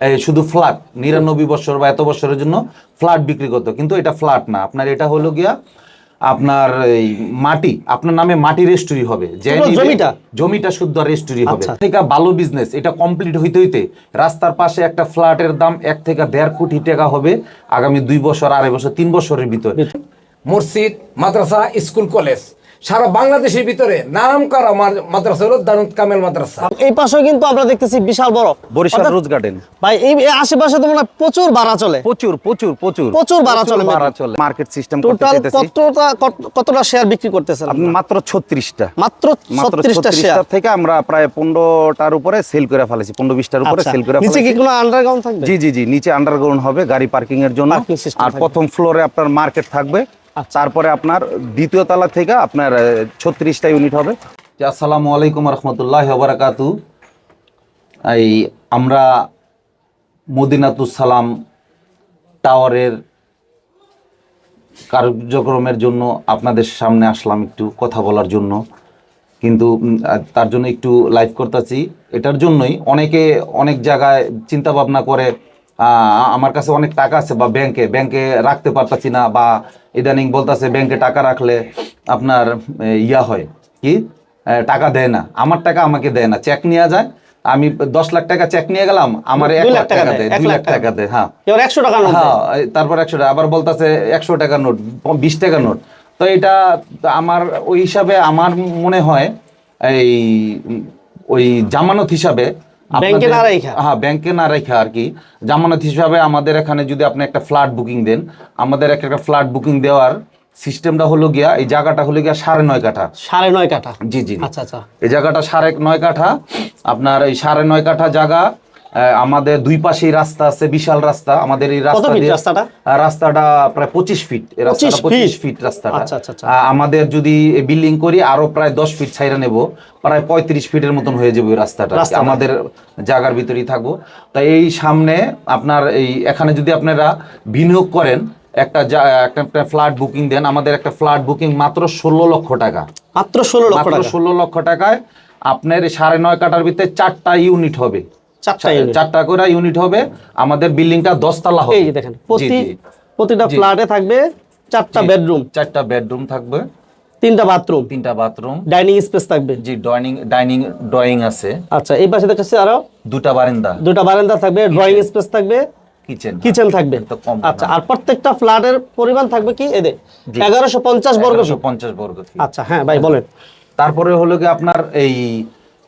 এই শুধু ফ্ল্যাট নিরানব্বই বছর বা এত বছরের জন্য ফ্ল্যাট বিক্রি করতো। কিন্তু এটা ফ্ল্যাট না। আপনার এটা হলো গিয়া আপনার এই মাটি আপনার নামে মাটি রেস্টুরি হবে। যে জমিটা? জমিটা শুদ্ধ রেস্টুরি হবে। থেকে ভালো বিজনেস এটা কমপ্লিট হইতে হইতে রাস্তার পাশে একটা ফ্ল্যাটের দাম এক থেকে দেড় কোটি টাকা হবে আগামী দুই বছর আড়াই বছর তিন বছরের ভিতরে। মসজিদ মাদ্রাসা স্কুল কলেজ। সারা বাংলাদেশের ভিতরে নাম করা মাদ্রাসা হলো দারুদ কামেল মাদ্রাসা। এই পাশেও কিন্তু আমরা দেখতেছি বিশাল বড়। Barishal Rose Garden. ভাই এই আশেপাশে তো মনে প্রচুর ভাড়া চলে। প্রচুর প্রচুর প্রচুর। প্রচুর ভাড়া চলে ভাড়া চলে। মার্কেট সিস্টেম টোটাল কতটা কতটা শেয়ার বিক্রি করতেছেন আপনি মাত্র ছত্রিশটা। মাত্র মাত্র ছত্রিশটা শেয়ার থেকে আমরা প্রায় পনেরোটার উপরে সেল করে ফেলেছি পনেরো বিশটার উপরে সেল করে আচ্ছা। নিচে কি কোনো আন্ডারগ্রাউন্ড থাকবে? জি জি জি নিচে আন্ডারগ্রাউন্ড হবে গাড়ি পার্কিং এর জন্য। আর প্রথম ফ্লোরে আপনার মার্কেট থাকবে। তারপরে আপনার দ্বিতীয় তলা থেকে আপনার ছত্রিশটা ইউনিট হবে। আসসালামু আলাইকুম রহমতুল্লাহ বারাকাতু এই আমরা মদিনাতুস সালাম টাওয়ারের কার্যক্রমের জন্য আপনাদের সামনে আসলাম একটু কথা বলার জন্য। কিন্তু তার জন্য একটু লাইভ করতেছি। এটার জন্যই অনেকে অনেক জায়গায় চিন্তা ভাবনা করে আমার কাছে অনেক টাকা আছে বা ব্যাংকে ব্যাংকে রাখতে পারতাছি না বা ইদানিং বলতাছে ব্যাংকে টাকা রাখলে আপনার ইয়া হয়। কি? টাকা দেয় না। আমার টাকা আমাকে দেয় না। চেক নেওয়া যায়। আমি দশ লাখ টাকা চেক নিয়ে গেলাম। আমার এক লাখ টাকা দেয়। দুই লাখ টাকা দেয় হ্যাঁ। একশো টাকা নোট হ্যাঁ তারপর একশো টাকা। আবার বলতেছে একশো টাকা নোট বিশ টাকা নোট। তো এটা আমার ওই হিসাবে আমার মনে হয় এই ওই জামানত হিসাবে ব্যাংকে না রাখা? হ্যাঁ ব্যাংকে না রেখা আর কি। জামানত হিসাবে আমাদের এখানে যদি আপনি একটা ফ্ল্যাট বুকিং দেন আমাদের একটা একটা ফ্ল্যাট বুকিং দেওয়ার সিস্টেমটা হলো গিয়া এই জায়গাটা হলো গিয়া সাড়ে নয় কাঠা। সাড়ে নয় কাঠা? জি জি। আচ্ছা আচ্ছা। এই জায়গাটা সাড়ে নয় কাঠা। আপনার এই সাড়ে নয় কাঠা জায়গা আমাদের দুই পাশেই রাস্তা আছে বিশাল রাস্তা। আমাদের এই রাস্তা দিয়ে- রাস্তাটা? রাস্তাটা প্রায় পঁচিশ ফিট রাস্তাটা পঁচিশ ফিট রাস্তাটা। আচ্ছা, আচ্ছা, আচ্ছা। আমাদের যদি বিল্ডিং করি আরও প্রায় দশ ফিট ছাইরা নেব। প্রায় পঁয়ত্রিশ ফিটের মতন হয়ে যাবে রাস্তাটা। আমাদের জায়গার ভিতরেই থাকব। তাই এই সামনে আপনার এই এখানে যদি আপনারা বিনিয়োগ করেন একটা একটা ফ্ল্যাট বুকিং দেন আমাদের একটা ফ্ল্যাট বুকিং মাত্র ষোলো লক্ষ টাকা। মাত্র ষোলো লক্ষ টাকা? ষোলো লক্ষ টাকায় আপনার সাড়ে নয় কাটার ভিতরে চারটা ইউনিট হবে। চারটা করে ইউনিট হবে আমাদের বিল্ডিংটা দশতলা হবে। এই যে দেখেন প্রতি প্রতিটা। ফ্ল্যাটে থাকবে চারটা বেডরুম চারটা বেডরুম থাকবে। তিনটা বাথরুম তিনটা বাথরুম ডাইনিং স্পেস থাকবে। জি ডাইনিং ডাইনিং ড্রয়িং আছে। আচ্ছা এই পাশে দেখতেছি আরও দুটা বারান্দা। দুটা বারান্দা থাকবে ড্রয়িং স্পেস থাকবে কিচেন কিচেন থাকবে। কম আচ্ছা আর প্রত্যেকটা ফ্ল্যাটের পরিমাণ থাকবে কি? এদের জি। এগারোশো পঞ্চাশ বর্গ ফিট। পঞ্চাশ বর্গ আচ্ছা হ্যাঁ ভাই বলেন। তারপরে হলো কি আপনার এই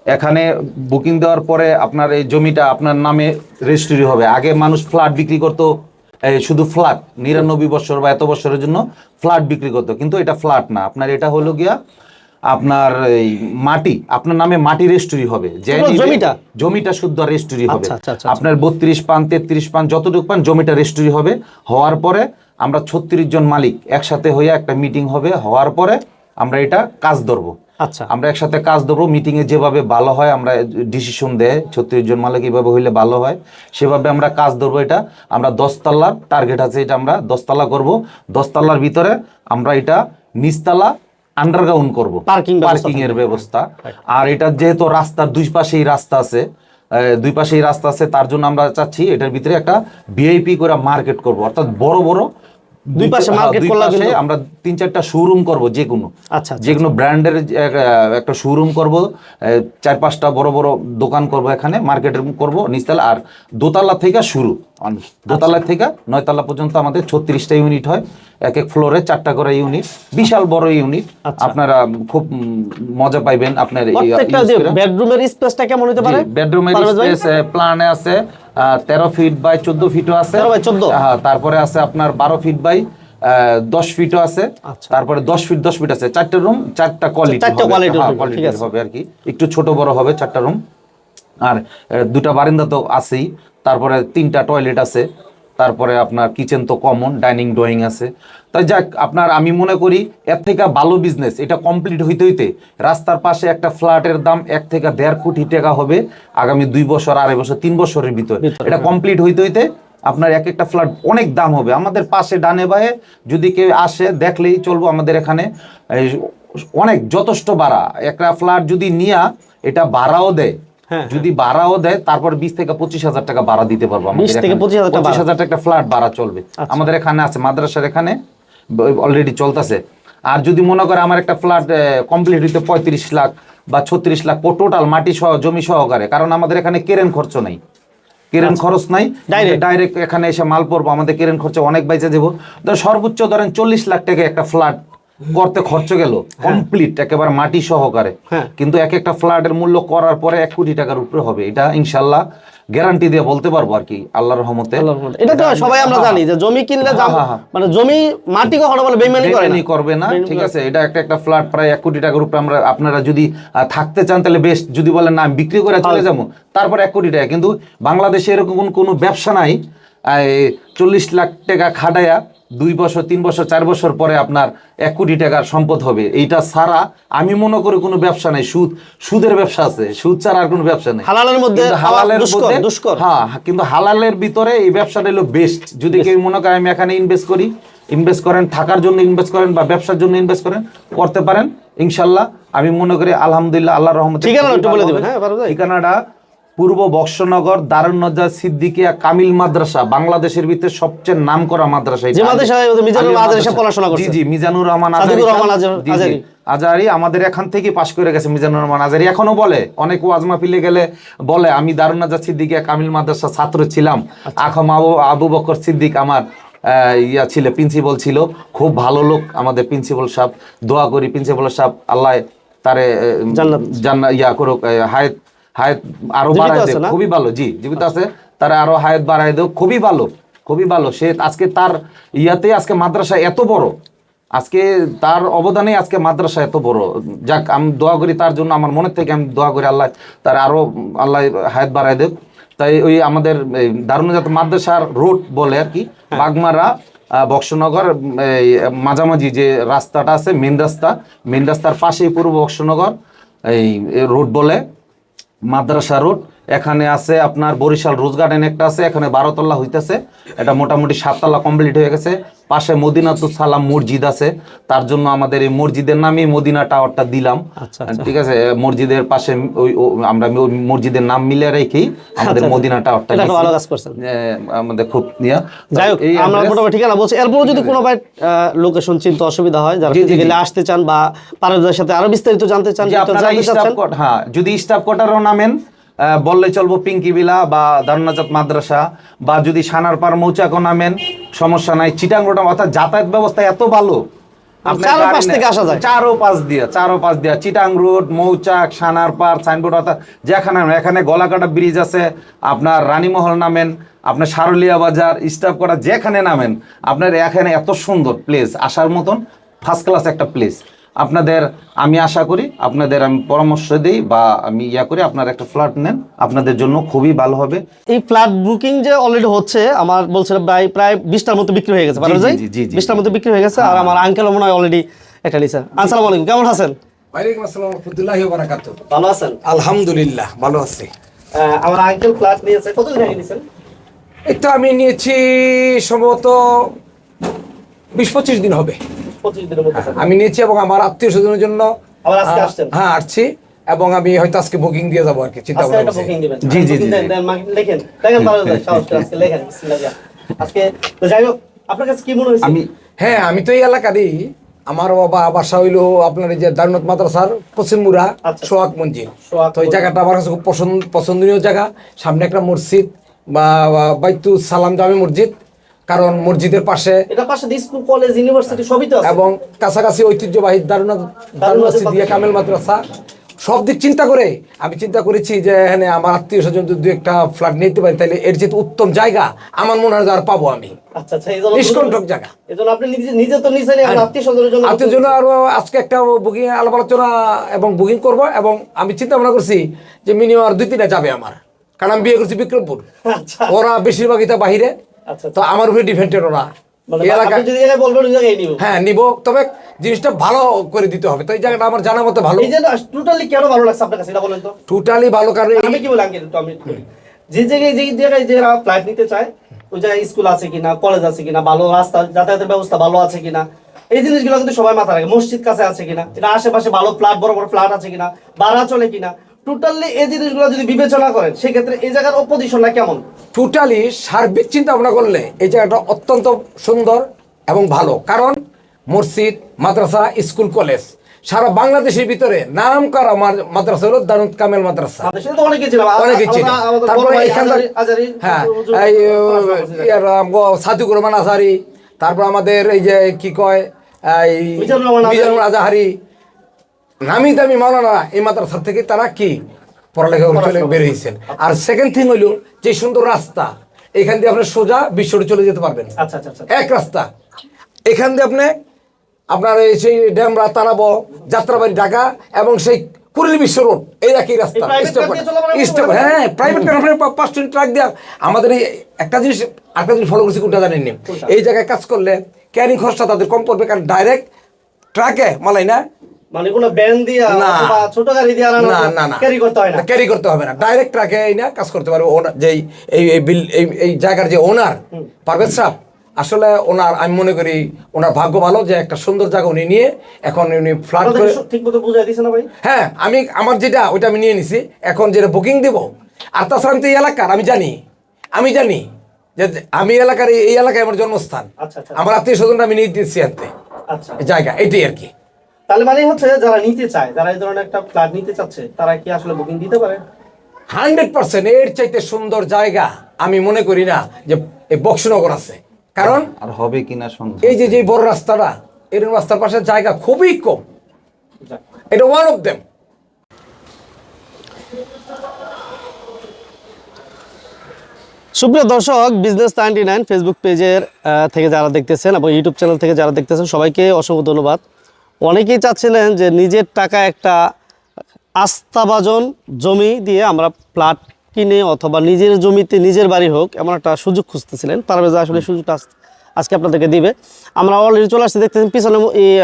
এখানে বুকিং দেওয়ার পরে আপনার এই জমিটা আপনার নামে রেজিস্ট্রি হবে। আগে মানুষ ফ্ল্যাট বিক্রি করতো শুধু ফ্ল্যাট নিরানব্বই বছর বা এত বছরের জন্য ফ্ল্যাট বিক্রি করতো। কিন্তু এটা ফ্ল্যাট না। আপনার এটা হলো গিয়া আপনার এই মাটি আপনার নামে মাটি রেজিস্ট্রি হবে। জমিটা? জমিটা শুদ্ধ রেজিস্ট্রি হবে। আচ্ছা, আচ্ছা, আচ্ছা, আপনার বত্রিশ পান তেত্রিশ পান যতটুকু পান জমিটা রেজিস্ট্রি হবে। হওয়ার পরে আমরা ছত্রিশ জন মালিক একসাথে হয়ে একটা মিটিং হবে। হওয়ার পরে আমরা এটা কাজ ধরবো। আচ্ছা। আমরা একসাথে কাজ দেবো মিটিং এ যেভাবে ভালো হয় আমরা ডিসিশন দেয় ছত্রিশ জন মালিক এইভাবে হইলে ভালো হয়। সেভাবে আমরা কাজ ধরবো এটা আমরা দশতলার টার্গেট আছে এটা আমরা দশতলা করব। দশতলার ভিতরে আমরা এটা নিচতলা আন্ডারগ্রাউন্ড করব। পার্কিং পার্কিং এর ব্যবস্থা। আর এটা যেহেতু রাস্তার দুই পাশেই রাস্তা আছে দুই পাশেই রাস্তা আছে তার জন্য আমরা চাচ্ছি এটার ভিতরে একটা ভিআইপি করে মার্কেট করব। অর্থাৎ বড় বড় দুই পাশে হ্যাঁ, market দুই করলে পাশে কিন্তু- আমরা তিন চারটা শোরুম করব যে কোনো। আচ্ছা, আচ্ছা, যে কোনো ব্র্যান্ডের একটা শোরুম করব চার পাঁচটা বড় বড় দোকান করব এখানে মার্কেটের করব নিচতলা আর দোতলা থেকে শুরু দোতলা থেকে নয়তলা পর্যন্ত আমাদের ছত্রিশটা ইউনিট হয় এক এক ফ্লোরে চারটা করে ইউনিট বিশাল বড় ইউনিট আচ্ছা। আপনারা খুব মজা পাইবেন আপনার। বেডরুমের স্পেসটা কেমন হতে পারে? বেডরুমের স্পেস প্ল্যানে আছে তেরো ফিট বাই চোদ্দ ফিটও আছে। 13 by 14? হ্যাঁ তারপরে আছে আপনার বারো ফিট বাই দশ ফিটও আছে। আচ্ছা। তারপরে দশ ফিট দশ ফিট আছে। চারটা রুম চারটা কোয়ালিটি চারটা ঠিক আছে। হবে আর কি। একটু ছোট বড় হবে চারটা রুম আর দুটা বারিন্দা তো আছেই। তারপরে তিনটা টয়লেট আছে। তারপরে আপনার কিচেন তো কমন ডাইনিং ড্রয়িং আছে। তাই যাক আপনার আমি মনে করি এর থেকে ভালো বিজনেস এটা কমপ্লিট হইতে হইতে রাস্তার পাশে একটা ফ্ল্যাটের দাম এক থেকে দেড় কোটি টাকা হবে আগামী দুই বছর আড়াই বছর তিন বছরের ভিতরে, এটা কমপ্লিট হইতে হইতে আপনার এক একটা ফ্ল্যাট অনেক দাম হবে। আমাদের পাশে ডানে বায়ে যদি কেউ আসে দেখলেই চলবো আমাদের এখানে। অনেক যথেষ্ট ভাড়া। একটা ফ্ল্যাট যদি নিয়া এটা ভাড়াও দেয়। হ্যাঁ, যদি ভাড়াও দেয় তারপর বিশ থেকে পঁচিশ হাজার টাকা ভাড়া দিতে পারব 20 থেকে 25,000 টাকা পঁচিশ হাজার টাকা ফ্ল্যাট ভাড়া চলবে। আমাদের এখানে আছে মাদ্রাসার এখানে অলরেডি চলতেছে। আর যদি মনে করে আমার একটা ফ্ল্যাট কমপ্লিট হইতে পঁয়ত্রিশ লাখ বা ছত্রিশ লাখ টোটাল মাটি সহ জমি সহকারে কারণ আমাদের এখানে কেরেন খরচ নাই। কেরেন খরচ নাই। ডাইরেক্ট এখানে এসে মাল পড়ব আমাদের কেরেন খরচ অনেক বাইচে দেবো সর্বোচ্চ ধরেন চল্লিশ লাখ টাকা একটা ফ্ল্যাট করতে খরচ গেল কমপ্লিট একেবারে মাটি সহকারে। হ্যাঁ। কিন্তু এক একটা ফ্ল্যাটের মূল্য করার পরে এক কোটি টাকার উপরে হবে। এটা ইনশাল্লাহ গ্যারান্টি দিয়ে বলতে পারব আর কি আল্লাহর রহমতে। এটা তো সবাই আমরা হ্যাঁ, জানি যে জমি কিনলে হ্যাঁ, হ্যাঁ, হ্যাঁ। মানে জমি মাটি কখনো বলে বেইমানি করে না। করবে না ঠিক আছে। এটা একটা একটা ফ্ল্যাট প্রায় এক কোটি টাকার উপরে আমরা আপনারা যদি থাকতে চান তাহলে বেস্ট যদি বলেন না আমি বিক্রি করে চলে যাব তারপর এক কোটি টাকা। কিন্তু বাংলাদেশে এরকম কোনো ব্যবসা নাই চল্লিশ লাখ টাকা খাটায়া দুই বছর তিন বছর চার বছর পরে আপনার এক কোটি টাকার সম্পদ হবে। এইটা ছাড়া আমি মনে করি কোনো ব্যবসা নাই। সুদ সুদের ব্যবসা আছে। সুদ ছাড়া আর কোনো ব্যবসা নেই। হালালের মধ্যে হালালের মধ্যে হ্যাঁ কিন্তু হালালের ভিতরে এই ব্যবসাটা হলো বেস্ট যদি কেউ মনে করে আমি এখানে ইনভেস্ট করি। ইনভেস্ট করেন থাকার জন্য ইনভেস্ট করেন বা ব্যবসার জন্য ইনভেস্ট করেন করতে পারেন। ইনশাল্লাহ আমি মনে করি আলহামদুলিল্লাহ আল্লাহ রহমতে ঠিকানা। ঠিকানাটা পূর্ব বক্সনগর দারুন্নজা সিদ্দিকিয়া কামিল মাদ্রাসা বাংলাদেশের ভিতরে সবচেয়ে নাম করা মাদ্রাসা। যে মাদ্রাসা। পড়াশোনা জি জি মিজানুর রহমান আজারি আমাদের এখান থেকে পাশ করে গেছে মিজানুর রহমান আজারি। এখনও বলে অনেক ওয়াজ মাহফিলে গেলে বলে আমি দারুনাজা সিদ্দিকিয়া কামিল মাদ্রাসা ছাত্র ছিলাম। আখম আবু আবু বকর সিদ্দিক আমার ইয়া ছিল প্রিন্সিপাল ছিল। খুব ভালো লোক আমাদের প্রিন্সিপাল সাহেব। দোয়া করি প্রিন্সিপাল সাহেব আল্লাহ তারে জান্নাত। ইয়া করুক হায়াত হায়াত আরও বাড়ায় দেয় খুবই ভালো জি জীবিত আছে তারা আরও হায়াত বাড়ায় দেও খুবই ভালো খুবই ভালো। সে আজকে তার ইয়াতে আজকে মাদ্রাসা এত বড় আজকে তার অবদানে আজকে মাদ্রাসা এত বড়। যাক আমি দোয়া করি তার জন্য আমার মনের থেকে আমি দোয়া করি আল্লাহ তার আরও আল্লাহ হায়াত বাড়ায় দেব তাই ওই আমাদের দারুণজাত মাদ্রাসার রোড বলে আর কি বাগমারা আহ, বক্সনগর মাঝামাঝি যে রাস্তাটা আছে মেন রাস্তা মেন রাস্তার পাশেই পূর্ব বক্সনগর এই রোড বলে। মাদ্রাসা রোড এখানে আছে আপনার বরিশাল রোজ গার্ডেন একটা আছে এখানে বারোতলা হইতেছে। এটা মোটামুটি সাততলা কমপ্লিট হয়ে গেছে। পাশে মদিনাতুল সালাম মসজিদ আছে। তার জন্য আমাদের এই মসজিদের নামই মদিনা টাওয়ারটা দিলাম। আচ্ছা, ঠিক আছে মসজিদের পাশে ওই আমরা মসজিদের নাম মিলে রেখেই আমাদের মদিনা টাওয়ারটা এটা ভালো কাজ করছেন। আমাদের খুব ইয়া। যাই হোক আমরা মোটামুটি ঠিকানা বলছি। এরপর যদি কোনো ভাই লোকেশন চিনতে অসুবিধা হয় যারা। গেলে আসতে চান বা পারদের সাথে আরও বিস্তারিত জানতে চান হ্যাঁ যদি স্টাফ কোটারও নামেন বললে চলবো পিঙ্কি বিলা বা দারুনাজাত মাদ্রাসা বা যদি সানারপাড় মৌচাকও নামেন সমস্যা নাই। চিটাং রোড অর্থাৎ যাতায়াত ব্যবস্থা এত ভালো চারো পাশ দিয়ে চারো পাশ দিয়ে চিটাং রোড মৌচাক সানারপাড় সাইনবোর্ড অর্থাৎ যেখানে নামেন, এখানে গলাকাটা ব্রিজ আছে আপনার রানীমহল নামেন আপনার সারুলিয়া বাজার স্টাফ করা যেখানে নামেন আপনার এখানে এত সুন্দর প্লেস আসার মতন ফার্স্ট ক্লাস একটা প্লেস আপনাদের আমি আশা করি আপনাদের আমি পরামর্শ দিই বা আমি ইয়া করি আপনারা একটা ফ্ল্যাট নেন আপনাদের জন্য খুবই ভালো হবে। এই ফ্ল্যাট বুকিং যে অলরেডি হচ্ছে আমার বলছিল প্রায় প্রায় বিশটার মতো বিক্রি হয়ে গেছে। বিশটার মতো বিক্রি হয়ে গেছে আর আমার আঙ্কেল মনে হয় অলরেডি একটা নিছে। আসসালামু আলাইকুম কেমন আছেন? ওয়ালাইকুম আসসালাম রহমতুল্লাহ বারাকাতু ভালো আছেন? আলহামদুলিল্লাহ ভালো আছি। আমার আঙ্কেল ফ্ল্যাট নিয়েছে কতদিন আগে নিয়েছেন তো আমি নিয়েছি সম্ভবত বিশ পঁচিশ দিন হবে। পঁচিশ দিনের মধ্যে আমি নিয়েছি এবং আমার আত্মীয় স্বজনের জন্য আবার আজকে আসছেন? হ্যাঁ আসছি। এবং আমি হয়তো আজকে বুকিং দিয়ে যাব আর কি চিন্তা ভাবনা জি, জি, জি। লেখেন লেখেন ভালো সাহস আজকে লেখেন আজকে তো যাই হোক আপনার কাছে কি মনে হয়েছে? আমি হ্যাঁ আমি তো এই এলাকারই। আমার বাবা বাসা হইল আপনার এই যে দারুনাথ মাদ্রাসার পশ্চিমপুরা আচ্ছা। সোহাগ মঞ্জিল। তো এই জায়গাটা আমার কাছে খুব পছন্দ পছন্দনীয় জায়গা। সামনে একটা মসজিদ বা বা বাইতু সালাম জামে মসজিদ। কারণ মসজিদের পাশে এটা পাশে স্কুল কলেজ ইউনিভার্সিটি সবই তো আছে। এবং কাছাকাছি ঐতিহ্যবাহী দারুনাথ সিদ্দিয়া কামেল মাদ্রাসা। সব দিক চিন্তা করে। আমি চিন্তা করেছি যে এখানে আমার আত্মীয় স্বজন যদি দু একটা ফ্ল্যাট নিতে পারি তাহলে এর যে উত্তম জায়গা আমার মনে হয় আর পাবো আমি। আচ্ছা আচ্ছা নিষ্কণ্টক জায়গা। আত্মীয় জন্য আরও আজকে একটা বুকিং আলাপ আলোচনা এবং বুকিং করব এবং আমি চিন্তা ভাবনা করছি যে মিনিমাম আর দুই তিনটা যাবে আমার। কারণ আমি বিয়ে করছি বিক্রমপুর। আচ্ছা। ওরা বেশিরভাগই তা বাহিরে তো আমার উপরে ডিপেন্ডেড ওরা মানে নিব। হ্যাঁ নিব তবে জিনিসটা ভালো করে দিতে হবে। তো এই জায়গাটা আমার জানা মতো ভালো। যে টোটালি কেন ভালো লাগছে আপনার কাছে? এটা বলেন তো। টোটালি ভালো কারণ আমি কি বলি আমি যে জায়গায় যে জায়গায় ফ্লাইট নিতে চায় ওই জায়গায় স্কুল আছে কিনা কলেজ আছে কিনা ভালো রাস্তা যাতায়াতের ব্যবস্থা ভালো আছে কিনা এই জিনিসগুলো কিন্তু সবাই মাথা রাখে। মসজিদ কাছে আছে কিনা এটা আশেপাশে ভালো ফ্ল্যাট বড় বড় ফ্ল্যাট আছে কিনা ভাড়া চলে কিনা টোটালি এই জিনিসগুলো যদি বিবেচনা করেন সেক্ষেত্রে এই জায়গার অপোজিশনটা কেমন? টোটালি সার্বিক চিন্তা ভাবনা করলে এই জায়গাটা অত্যন্ত সুন্দর এবং ভালো। কারণ মসজিদ মাদ্রাসা স্কুল কলেজ সারা বাংলাদেশের ভিতরে নাম করা মাদ্রাসা হলো দারুদ কামেল মাদ্রাসা। তো অনেকে ছিল তারপরে হ্যাঁ সাদিকুর রহমান আজহারি তারপর আমাদের এই যে কি কয় এই মিজানুর আজহারি। নামি দামি মাওলানা এই মাদ্রাসা থেকে তারা কি পড়ালেখা চলে বের হয়েছেন আর সেকেন্ড থিং হইল যে সুন্দর রাস্তা এখান দিয়ে আপনি সোজা বিশ্ব রোড চলে যেতে পারবেন। আচ্ছা আচ্ছা আচ্ছা। এক রাস্তা। এখান দিয়ে আপনি আপনার এই সেই ড্যামরা তারাবো যাত্রাবাড়ি ঢাকা এবং সেই কুড়িল বিশ্ব রোড এই একই রাস্তা স্টপ? হ্যাঁ প্রাইভেট কার আপনি পাঁচ টন ট্রাক দেওয়া আমাদের এই একটা জিনিস একটা জিনিস ফলো করছি কোনটা জানেননি? এই জায়গায় কাজ করলে ক্যারিং খরচটা তাদের কম পড়বে কারণ ডাইরেক্ট ট্রাকে মালাই না। মানে কোনো ব্যান দিয়ে না। ছোট গাড়ি দিয়ে না না না। ক্যারি করতে হয় না। ক্যারি করতে হবে না। ডাইরেক্ট ট্রাকে এই না কাজ করতে পারবে। ওনার যে এই এই বিল এই এই জায়গার যে ওনার পারভেজ আসলে ওনার আমি মনে করি ওনার ভাগ্য ভালো যে একটা সুন্দর জায়গা উনি নিয়ে এখন উনি ফ্ল্যাট করে বুঝাই ভাই? হ্যাঁ আমি আমার যেটা ওইটা আমি নিয়ে নিছি। এখন যেটা বুকিং দিব আর তাছাড়া আমি তো এই এলাকার আমি জানি আমি জানি যে আমি এলাকার এই- এলাকায় আমার জন্মস্থান। আচ্ছা, আচ্ছা। আমার আত্মীয় স্বজনরা আমি নিয়ে দিচ্ছি আনতে জায়গা এটাই আর কি। তাহলে মানে হচ্ছে যারা নিতে চায় যারা এই ধরনের একটা ফ্ল্যাট নিতে চাচ্ছে তারা কি আসলে বুকিং দিতে পারে? হান্ড্রেড পার্সেন্ট এর চাইতে সুন্দর জায়গা আমি মনে করি না যে বক্সনগর আছে। কারণ আর হবে কিনা সন্দেহ? এই যে যে বড় রাস্তাটা এরকম রাস্তার পাশে জায়গা খুবই কম। এটা ওয়ান অফ দেম সুপ্রিয় দর্শক বিজনেস নাইনটি নাইন ফেসবুক পেজের আহ, থেকে যারা দেখতেছেন এবং ইউটিউব চ্যানেল থেকে যারা দেখতেছেন সবাইকে অসংখ্য ধন্যবাদ। অনেকেই চাচ্ছিলেন যে নিজের টাকা একটা আস্থাভাজন জমি দিয়ে আমরা প্লাট কিনে অথবা নিজের জমিতে নিজের বাড়ি হোক এমন একটা সুযোগ খুঁজতেছিলেন। পারভেজ আসলে সুযোগটা আজকে আপনাদেরকে দিবে। আমরা অলরেডি চলে আসছি দেখতেছেন পিছনে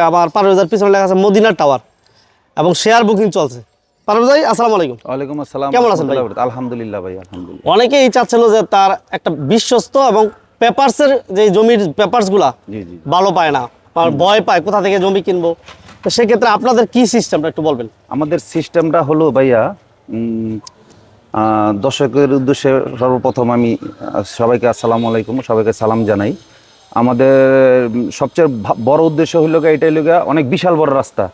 আমার পারভেজার পিছনে লেখা আছে মদিনা টাওয়ার এবং শেয়ার বুকিং চলছে। পারভেজ ভাই আসসালামু আলাইকুম। ওয়ালাইকুম আসসালাম। কেমন আছেন ভাই? আলহামদুলিল্লাহ ভাই আলহামদুলিল্লাহ। অনেকেই চাচ্ছিল যে তার একটা বিশ্বস্ত এবং পেপারসের যে জমির পেপারসগুলা জি, জি। ভালো পায় না। ভয় পায় কোথা থেকে জমি কিনবো। তো সেক্ষেত্রে আপনাদের কি সিস্টেমটা একটু বলবেন? আমাদের সিস্টেমটা হলো ভাইয়া দর্শকের উদ্দেশ্যে সর্বপ্রথম আমি সবাইকে আসসালামু আলাইকুম সবাইকে সালাম জানাই। আমাদের সবচেয়ে বড় উদ্দেশ্য হইল গিয়ে এটাই হইল অনেক বিশাল বড় রাস্তা।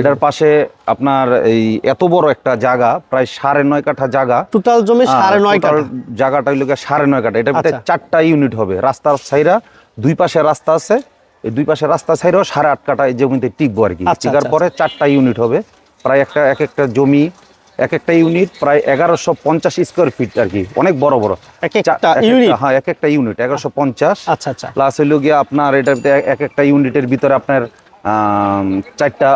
এটার পাশে আপনার এই এত বড় একটা জায়গা প্রায় সাড়ে নয় কাঠা জায়গা। টোটাল জমি সাড়ে নয় কাঠা। জায়গাটা হইল সাড়ে নয় কাঠা। এটার ভিতরে আচ্ছা। চারটা ইউনিট হবে। রাস্তার সাইরা দুই পাশে রাস্তা আছে এই দুই পাশে রাস্তা সাইরাও সাড়ে আট কাটা এই জমিতে টিকবো আর কি। আচ্ছা, টিকার আচ্ছা, পরে চারটা ইউনিট হবে। প্রায় একটা এক একটা জমি এক একটা ইউনিট প্রায় এগারোশো পঞ্চাশ স্কোয়ার ফিট আর কি। অনেক বড় বড়? হ্যাঁ এক একটা ইউনিট এগারোশো পঞ্চাশ। আচ্ছা আচ্ছা। প্লাস হইল গিয়ে আপনার ভিতরে এক একটা ইউনিটের ভিতরে আপনার চারটা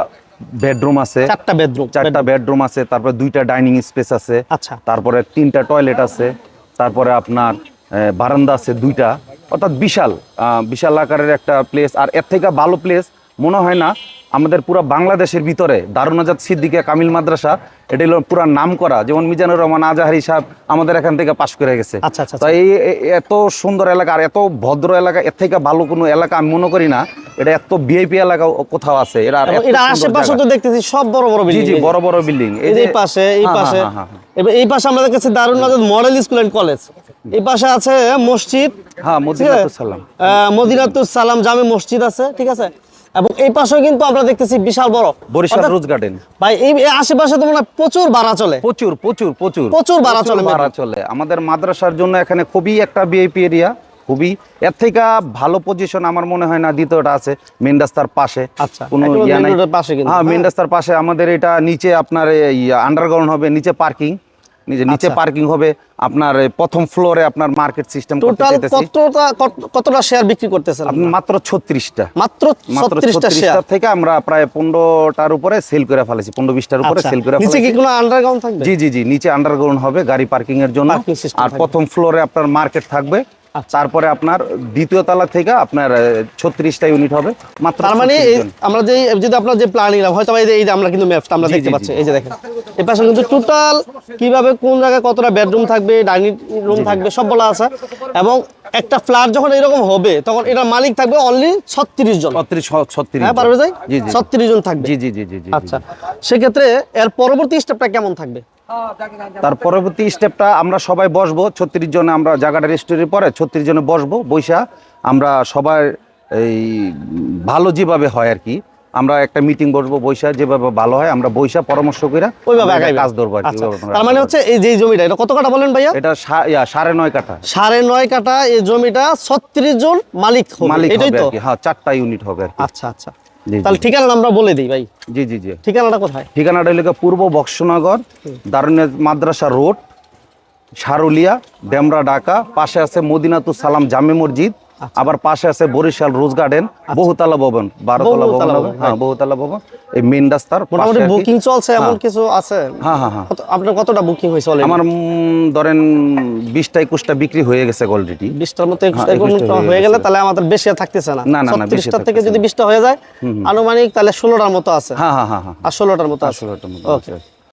বেডরুম আছে। চারটা বেডরুম চারটা বেডরুম আছে তারপরে দুইটা ডাইনিং স্পেস আছে। আচ্ছা। তারপরে তিনটা টয়লেট আছে। তারপরে আপনার বারান্দা আছে দুইটা। অর্থাৎ বিশাল বিশাল আকারের একটা প্লেস আর এর থেকে ভালো প্লেস মনে হয় না আমাদের পুরো বাংলাদেশের ভিতরে দারুনাজাত সিদ্দিকিয়া কামিল মাদ্রাসা এটা হলো পুরা নাম করা। যেমন মিজানুর রহমান আজাহারি সাহেব আমাদের এখান থেকে পাশ করে গেছে। আচ্ছা, আচ্ছা, তো এই এত সুন্দর এলাকা আর এত ভদ্র এলাকা এর থেকে ভালো কোনো এলাকা আমি মনে করি না। এটা এত ভিআইপি এলাকা কোথাও আছে। এটা আশেপাশে তো দেখতেছি সব বড় বড় বিল্ডিং জি বড় বড় বিল্ডিং এই যে পাশে এই হ্যাঁ, পাশে। হ্যাঁ, হ্যাঁ, হ্যাঁ। এবার এই পাশে আমাদের কাছে দারুণ নাজাদ মডেল স্কুল এন্ড কলেজ এই পাশে আছে মসজিদ। হ্যাঁ? মদিনাতুস সালাম। মদিনাতুস সালাম জামে মসজিদ আছে ঠিক আছে? এবং এই পাশেও কিন্তু আমরা দেখতেছি বিশাল বড়। বরিশাল রোজ গার্ডেন ভাই এই আশেপাশে তো মনে প্রচুর ভাড়া চলে। প্রচুর প্রচুর প্রচুর। প্রচুর ভাড়া চলে ভাড়া চলে। আমাদের মাদ্রাসার জন্য এখানে খুবই একটা বিআইপি এরিয়া খুবই। এর থেকে ভালো পজিশন আমার মনে হয় না দ্বিতীয়টা আছে মেন রাস্তার পাশে। আচ্ছা, কোনো ইয়া নাই। হ্যাঁ মেন হ্যাঁ। রাস্তার পাশে আমাদের এটা নিচে আপনার আন্ডারগ্রাউন্ড হবে নিচে পার্কিং নিচে নিচে আচ্ছা। পার্কিং হবে আপনার প্রথম ফ্লোরে আপনার মার্কেট সিস্টেম টোটাল কতটা কতটা শেয়ার বিক্রি করতেছেন আপনি মাত্র ছত্রিশটা। মাত্র মাত্র ছত্রিশটা শেয়ার থেকে আমরা প্রায় পনেরোটার উপরে সেল করে ফেলেছি পনেরো বিশটার উপরে সেল করে আচ্ছা। নিচে ফেলেছি। কি কোনো আন্ডারগ্রাউন্ড থাকবে? জি জি জি নিচে আন্ডারগ্রাউন্ড হবে গাড়ি পার্কিং এর জন্য। আর প্রথম ফ্লোরে আপনার মার্কেট থাকবে তারপরে আপনার দ্বিতীয় তলা থেকে আপনার ছত্রিশটা ইউনিট হবে মাত্র তার মানে 36 এই জন। আমরা যে যদি আপনার যে প্ল্যানিং হয়তো এই যে- আমরা কিন্তু ম্যাপটা আমরা দেখতে পাচ্ছি। এই যে দেখেন এই পাশে কিন্তু টোটাল কীভাবে কোন জায়গায় কতটা বেডরুম থাকবে ডাইনিং রুম থাকবে সব বলা আছে। এবং একটা ফ্ল্যাট যখন এরকম হবে তখন এটার মালিক থাকবে অনলি ছত্রিশ জন। হ্যাঁ পারবে যাই ছত্রিশ জন থাকবে। জি জি জি জি আচ্ছা সেক্ষেত্রে এর পরবর্তী স্টেপটা কেমন থাকবে? তার পরবর্তী স্টেপটা আমরা সবাই বসবো ছত্রিশ জনে আমরা জায়গাটা রেস্টোরের পরে ছত্রিশ জনে বসবো বৈশা আমরা সবাই এই ভালো যেভাবে হয় আর কি আমরা একটা মিটিং বসবো বৈশা যেভাবে ভালো হয় আমরা বৈশা পরামর্শ করে ওইভাবে কাজ ধরবো আচ্ছা, তার মানে হচ্ছে এই যে জমিটা এটা কত কাটা বলেন ভাইয়া? এটা সাড়ে নয় কাটা সাড়ে নয় কাটা এই জমিটা ছত্রিশ জন মালিক হবে মালিক এটাই তো? হ্যাঁ চারটা ইউনিট হবে আচ্ছা আচ্ছা। তাহলে ঠিকানাটা আমরা বলে দিই ভাই। জি জি জি। ঠিকানাটা কোথায়? ঠিকানাটা হলো পূর্ব বক্সনগর দারুণের মাদ্রাসা রোড সারুলিয়া ডেমরা ঢাকা। পাশে আছে মদিনাতুল সালাম জামে মসজিদ। আবার পাশে আছে বরিশাল রোজ গার্ডেন বহুতলা ভবন বারোতলা ভবন হবে। ভবন, হ্যাঁ। বহুতলা ভবন। এই মেন রাস্তার মোটামুটি বুকিং চলছে এমন হ্যাঁ। কিছু আছে? হ্যাঁ হ্যাঁ হ্যাঁ। আপনার কতটা বুকিং হয়েছে আমার ধরেন বিশটা একুশটা বিক্রি হয়ে গেছে অলরেডি বিশটার মতো হ্যাঁ, হয়ে হয়ে গেলে তাহলে আমাদের বেশি থাকতেছে না। না, না, না, বেশি ছত্রিশটার থেকে যদি বিশটা হয়ে যায় আনুমানিক তাহলে ষোলোটার মতো আছে। হ্যাঁ হ্যাঁ হ্যাঁ হ্যাঁ। আর ষোলোটার মতো আছে। ওকে।